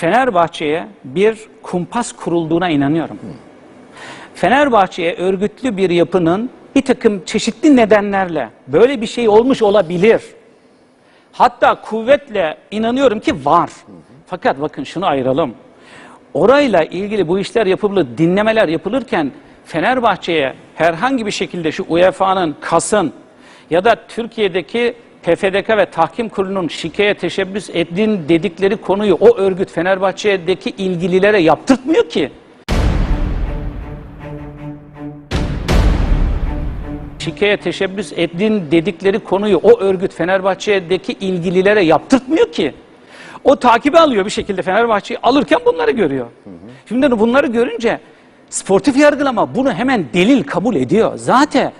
Fenerbahçe'ye bir kumpas kurulduğuna inanıyorum. Fenerbahçe'ye örgütlü bir yapının bir takım çeşitli nedenlerle böyle bir şey olmuş olabilir. Hatta kuvvetle inanıyorum ki var. Fakat bakın şunu ayıralım. Orayla ilgili bu işler yapılıp dinlemeler yapılırken Fenerbahçe'ye herhangi bir şekilde şu UEFA'nın, KAS'ın ya da Türkiye'deki PFDK ve Tahkim Kurulu'nun şikeye teşebbüs ettiğin dedikleri konuyu o örgüt Fenerbahçe'deki ilgililere yaptırtmıyor ki. şikeye teşebbüs ettiğin dedikleri konuyu o örgüt Fenerbahçe'deki ilgililere yaptırtmıyor ki. O takibi alıyor bir şekilde Fenerbahçe'yi alırken bunları görüyor. Şimdi bunları görünce sportif yargılama bunu hemen delil kabul ediyor. Zaten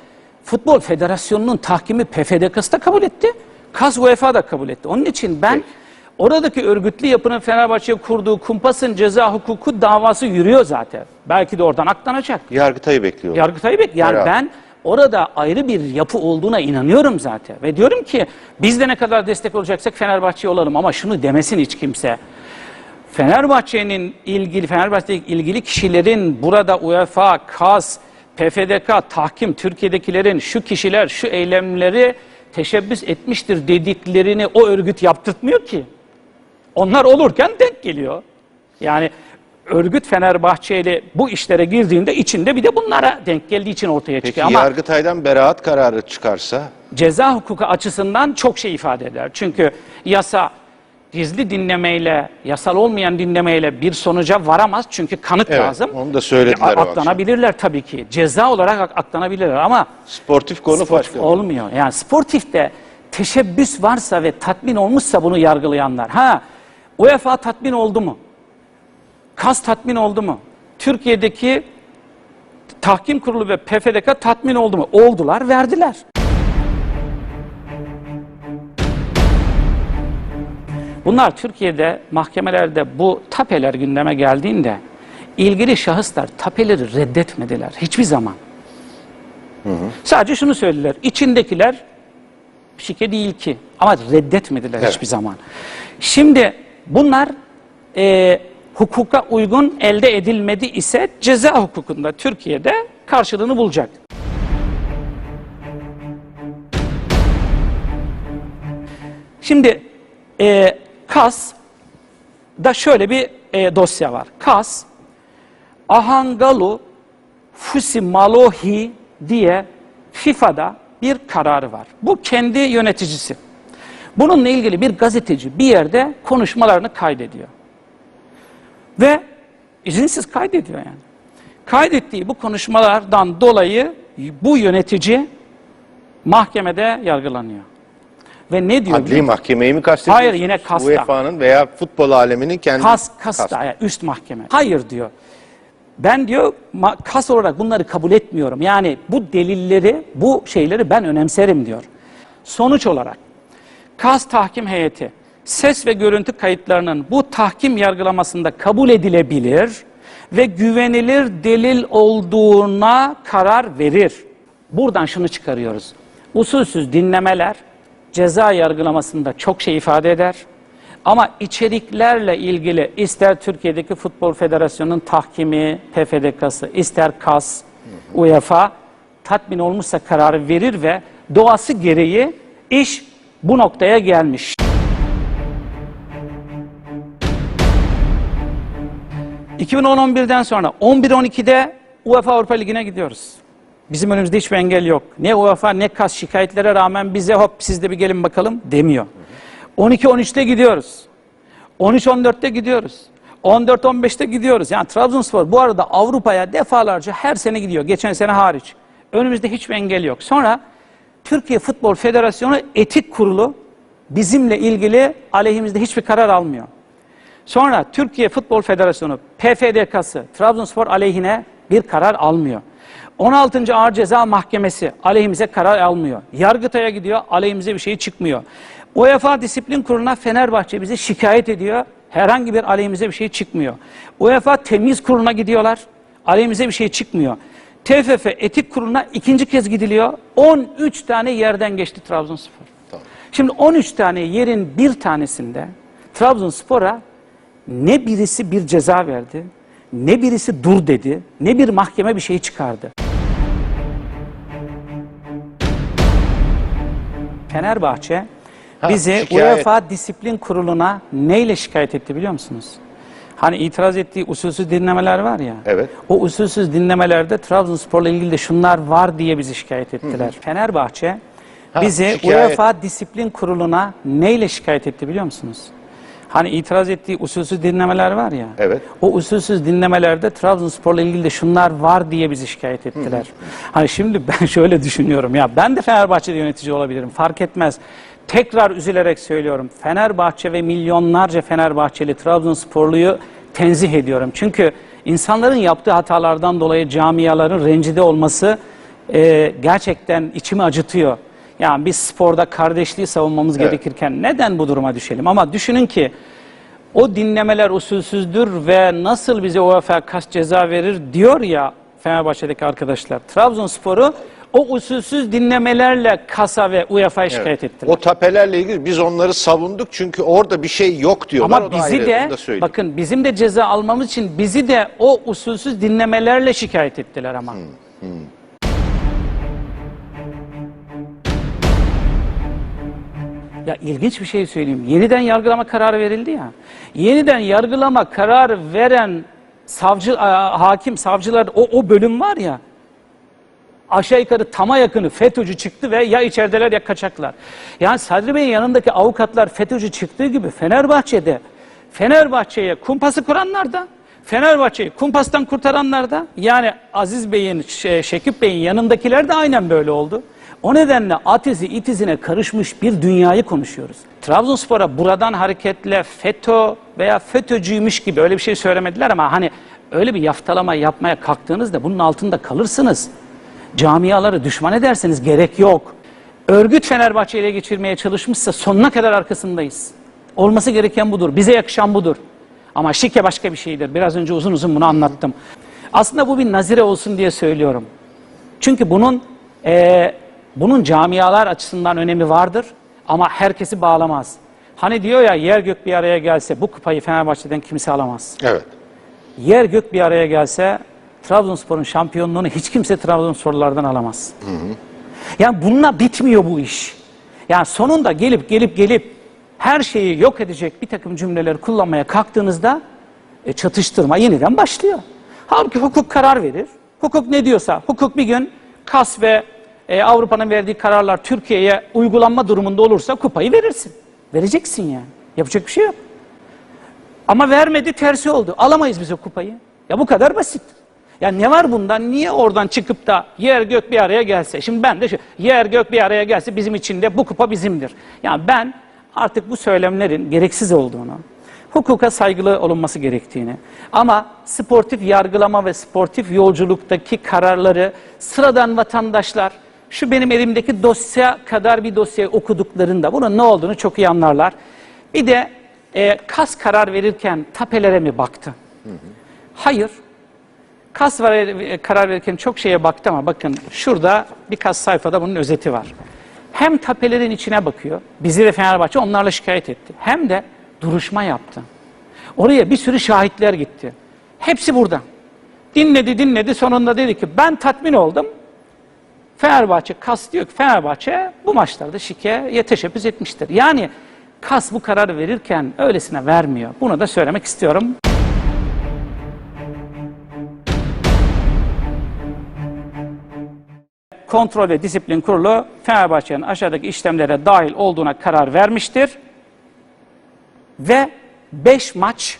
Futbol Federasyonu'nun tahkimi PFDK'sı da kabul etti. KAS UEFA da kabul etti. Onun için ben oradaki örgütlü yapının Fenerbahçe'ye kurduğu kumpasın ceza hukuku davası yürüyor zaten. Belki de oradan aklanacak. Yargıtay'ı bekliyor. Yargıtay'ı bek. Yani Herhalde. ben orada ayrı bir yapı olduğuna inanıyorum zaten. Ve diyorum ki biz de ne kadar destek olacaksak Fenerbahçe olalım ama şunu demesin hiç kimse. Fenerbahçe'nin ilgili Fenerbahçe'yle ilgili kişilerin burada UEFA, KAS, PFDK, tahkim Türkiye'dekilerin şu kişiler şu eylemleri teşebbüs etmiştir dediklerini o örgüt yaptırtmıyor ki. Onlar olurken denk geliyor. Yani örgüt Fenerbahçeli bu işlere girdiğinde içinde bir de bunlara denk geldiği için ortaya Peki çıkıyor. Ama Yargıtay'dan beraat kararı çıkarsa ceza hukuku açısından çok şey ifade eder. Çünkü yasa gizli dinlemeyle, yasal olmayan dinlemeyle bir sonuca varamaz. Çünkü kanıt Evet, lazım. onu da söylediler akşam. Aklanabilirler tabii ki. Ceza olarak ak- aklanabilirler ama sportif konu sportif başka. olmuyor. Yani sportifte teşebbüs varsa ve tatmin olmuşsa bunu yargılayanlar. Ha UEFA tatmin oldu mu? KAS tatmin oldu mu? Türkiye'deki tahkim kurulu ve PFDK tatmin oldu mu? Oldular, verdiler. Bunlar Türkiye'de mahkemelerde bu tapeler gündeme geldiğinde ilgili şahıslar tapeleri reddetmediler hiçbir zaman. Sadece şunu söylediler. İçindekiler şike değil ki ama reddetmediler Evet. hiçbir zaman. Şimdi bunlar e, hukuka uygun elde edilmedi ise ceza hukukunda Türkiye'de karşılığını bulacak. Şimdi e, KAS da şöyle bir e, dosya var. KAS Ahangalu Fusimalohi diye FIFA'da bir kararı var. Bu kendi yöneticisi. Bununla ilgili bir gazeteci bir yerde konuşmalarını kaydediyor. Ve izinsiz kaydediyor yani. Kaydettiği bu konuşmalardan dolayı bu yönetici mahkemede yargılanıyor. Ve ne diyor? Adli mahkemeyi mi kastediyorsunuz? Hayır, yine kasta. UEFA'nın veya futbol aleminin kendi... Kas, kasta, yani üst mahkeme. Hayır diyor. Ben diyor kas olarak bunları kabul etmiyorum. Yani bu delilleri, bu şeyleri ben önemserim diyor. Sonuç olarak kas tahkim heyeti ses ve görüntü kayıtlarının bu tahkim yargılamasında kabul edilebilir ve güvenilir delil olduğuna karar verir. Buradan şunu çıkarıyoruz. Usulsüz dinlemeler ceza yargılamasında çok şey ifade eder. Ama içeriklerle ilgili ister Türkiye'deki Futbol Federasyonu'nun tahkimi, PFDK'sı, ister KAS, UEFA tatmin olmuşsa kararı verir ve doğası gereği iş bu noktaya gelmiş. ...2010-11'den sonra 11-12'de UEFA Avrupa Ligi'ne gidiyoruz. Bizim önümüzde hiçbir engel yok. Ne UEFA ne KAS şikayetlere rağmen bize hop siz de bir gelin bakalım demiyor. 12-13'te gidiyoruz. 13-14'te gidiyoruz. 14-15'te gidiyoruz. Yani Trabzonspor bu arada Avrupa'ya defalarca her sene gidiyor. Geçen sene hariç. Önümüzde hiçbir engel yok. Sonra Türkiye Futbol Federasyonu Etik Kurulu bizimle ilgili aleyhimizde hiçbir karar almıyor. Sonra Türkiye Futbol Federasyonu PFDK'sı Trabzonspor aleyhine bir karar almıyor. 16. Ağır Ceza Mahkemesi aleyhimize karar almıyor. Yargıtay'a gidiyor, aleyhimize bir şey çıkmıyor. UEFA Disiplin Kurulu'na Fenerbahçe bizi şikayet ediyor. Herhangi bir aleyhimize bir şey çıkmıyor. UEFA Temiz Kurulu'na gidiyorlar. Aleyhimize bir şey çıkmıyor. TFF Etik Kurulu'na ikinci kez gidiliyor. 13 tane yerden geçti Trabzonspor. Şimdi 13 tane yerin bir tanesinde Trabzonspor'a Ne birisi bir ceza verdi, ne birisi dur dedi, ne bir mahkeme bir şey çıkardı. Fenerbahçe Ha, bizi şikayet. UEFA Disiplin Kurulu'na neyle şikayet etti biliyor musunuz? Hani itiraz ettiği usulsüz dinlemeler var ya. Evet. O usulsüz dinlemelerde Trabzonspor'la ilgili de şunlar var diye bizi şikayet ettiler. Fenerbahçe Ha, bizi şikayet. UEFA Disiplin Kurulu'na neyle şikayet etti biliyor musunuz? Hani itiraz ettiği usulsüz dinlemeler var ya. Evet. O usulsüz dinlemelerde Trabzonspor'la ilgili de şunlar var diye bizi şikayet ettiler. Hani şimdi ben şöyle düşünüyorum ya ben de Fenerbahçe'de yönetici olabilirim fark etmez. Tekrar üzülerek söylüyorum. Fenerbahçe ve milyonlarca Fenerbahçeli Trabzonsporluyu tenzih ediyorum. Çünkü insanların yaptığı hatalardan dolayı camiaların rencide olması e, gerçekten içimi acıtıyor. Yani biz sporda kardeşliği savunmamız Evet. gerekirken neden bu duruma düşelim? Ama düşünün ki o dinlemeler usulsüzdür ve nasıl bize UEFA kas ceza verir diyor ya Fenerbahçe'deki arkadaşlar. Trabzonspor'u o usulsüz dinlemelerle kasa ve UEFA'ya şikayet ettiler. O tapelerle ilgili biz onları savunduk çünkü orada bir şey yok diyorlar. Ama bizi de bakın bizim de ceza almamız için bizi de o usulsüz dinlemelerle şikayet ettiler ama. Ya ilginç bir şey söyleyeyim. Yeniden yargılama kararı verildi ya. Yeniden yargılama kararı veren savcı hakim savcılar o o bölüm var ya. Aşağı yukarı tama yakını FETÖ'cü çıktı ve ya içerideler ya kaçaklar. Yani Sadri Bey'in yanındaki avukatlar FETÖ'cü çıktığı gibi Fenerbahçe'de Fenerbahçe'ye kumpası kuranlar da Fenerbahçe'yi kumpastan kurtaranlar da yani Aziz Bey'in, Şekip Bey'in yanındakiler de aynen böyle oldu. O nedenle atizi itizine karışmış bir dünyayı konuşuyoruz. Trabzonspor'a buradan hareketle FETÖ veya FETÖ'cüymüş gibi öyle bir şey söylemediler ama hani öyle bir yaftalama yapmaya kalktığınızda bunun altında kalırsınız. Camiaları düşman ederseniz gerek yok. Örgüt Fenerbahçe'yi ele geçirmeye çalışmışsa sonuna kadar arkasındayız. Olması gereken budur. Bize yakışan budur. Ama şike başka bir şeydir. Biraz önce uzun uzun bunu anlattım. Aslında bu bir nazire olsun diye söylüyorum. Çünkü bunun eee, bunun camialar açısından önemi vardır ama herkesi bağlamaz. Hani diyor ya yer gök bir araya gelse bu kupayı Fenerbahçe'den kimse alamaz Evet. yer gök bir araya gelse Trabzonspor'un şampiyonluğunu hiç kimse Trabzonsporlulardan alamaz. Yani bununla bitmiyor bu iş. Yani sonunda gelip gelip gelip her şeyi yok edecek bir takım cümleleri kullanmaya kalktığınızda e, çatıştırma yeniden başlıyor. Halbuki hukuk karar verir. Hukuk ne diyorsa, hukuk bir gün KAS ve e, Avrupa'nın verdiği kararlar Türkiye'ye uygulanma durumunda olursa kupayı verirsin. Vereceksin yani. Yapacak bir şey yok. Ama vermedi tersi oldu. Alamayız biz o kupayı. Ya bu kadar basit. Ya ne var bundan? Niye oradan çıkıp da yer gök bir araya gelse? Şimdi ben de şu yer gök bir araya gelse bizim için de bu kupa bizimdir. Yani ben artık bu söylemlerin gereksiz olduğunu, hukuka saygılı olunması gerektiğini ama sportif yargılama ve sportif yolculuktaki kararları sıradan vatandaşlar şu benim elimdeki dosya kadar bir dosyayı okuduklarında bunun ne olduğunu çok iyi anlarlar. Bir de e, kas karar verirken tapelere mi baktı? Hayır. Kas var, e, karar verirken çok şeye baktı ama bakın şurada birkaç sayfada bunun özeti var. Hem tapelerin içine bakıyor, bizi ve Fenerbahçe onlarla şikayet etti. Hem de duruşma yaptı. Oraya bir sürü şahitler gitti. Hepsi burada. Dinledi dinledi sonunda dedi ki ben tatmin oldum. Fenerbahçe KAS diyor ki Fenerbahçe bu maçlarda şikeye teşebbüs etmiştir. Yani KAS bu kararı verirken öylesine vermiyor. Bunu da söylemek istiyorum. Kontrol ve Disiplin Kurulu Fenerbahçe'nin aşağıdaki işlemlere dahil olduğuna karar vermiştir. Ve 5 maç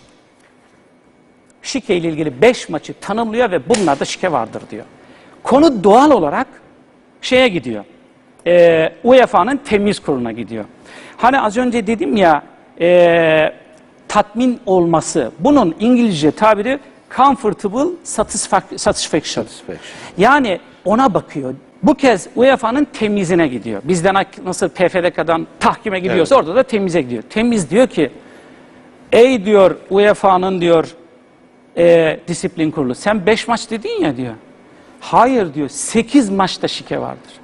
şike ile ilgili 5 maçı tanımlıyor ve bunlarda şike vardır diyor. Konu doğal olarak şeye gidiyor. E, UEFA'nın temiz kuruluna gidiyor. Hani az önce dedim ya e, tatmin olması. Bunun İngilizce tabiri comfortable satisfac- satisfaction. Yani ona bakıyor. Bu kez UEFA'nın temizine gidiyor. Bizden nasıl PFDK'dan tahkime gidiyorsa orada da temize gidiyor. Temiz diyor ki ey diyor UEFA'nın diyor e, disiplin kurulu sen 5 maç dedin ya diyor. Hayır diyor 8 maçta şike vardır.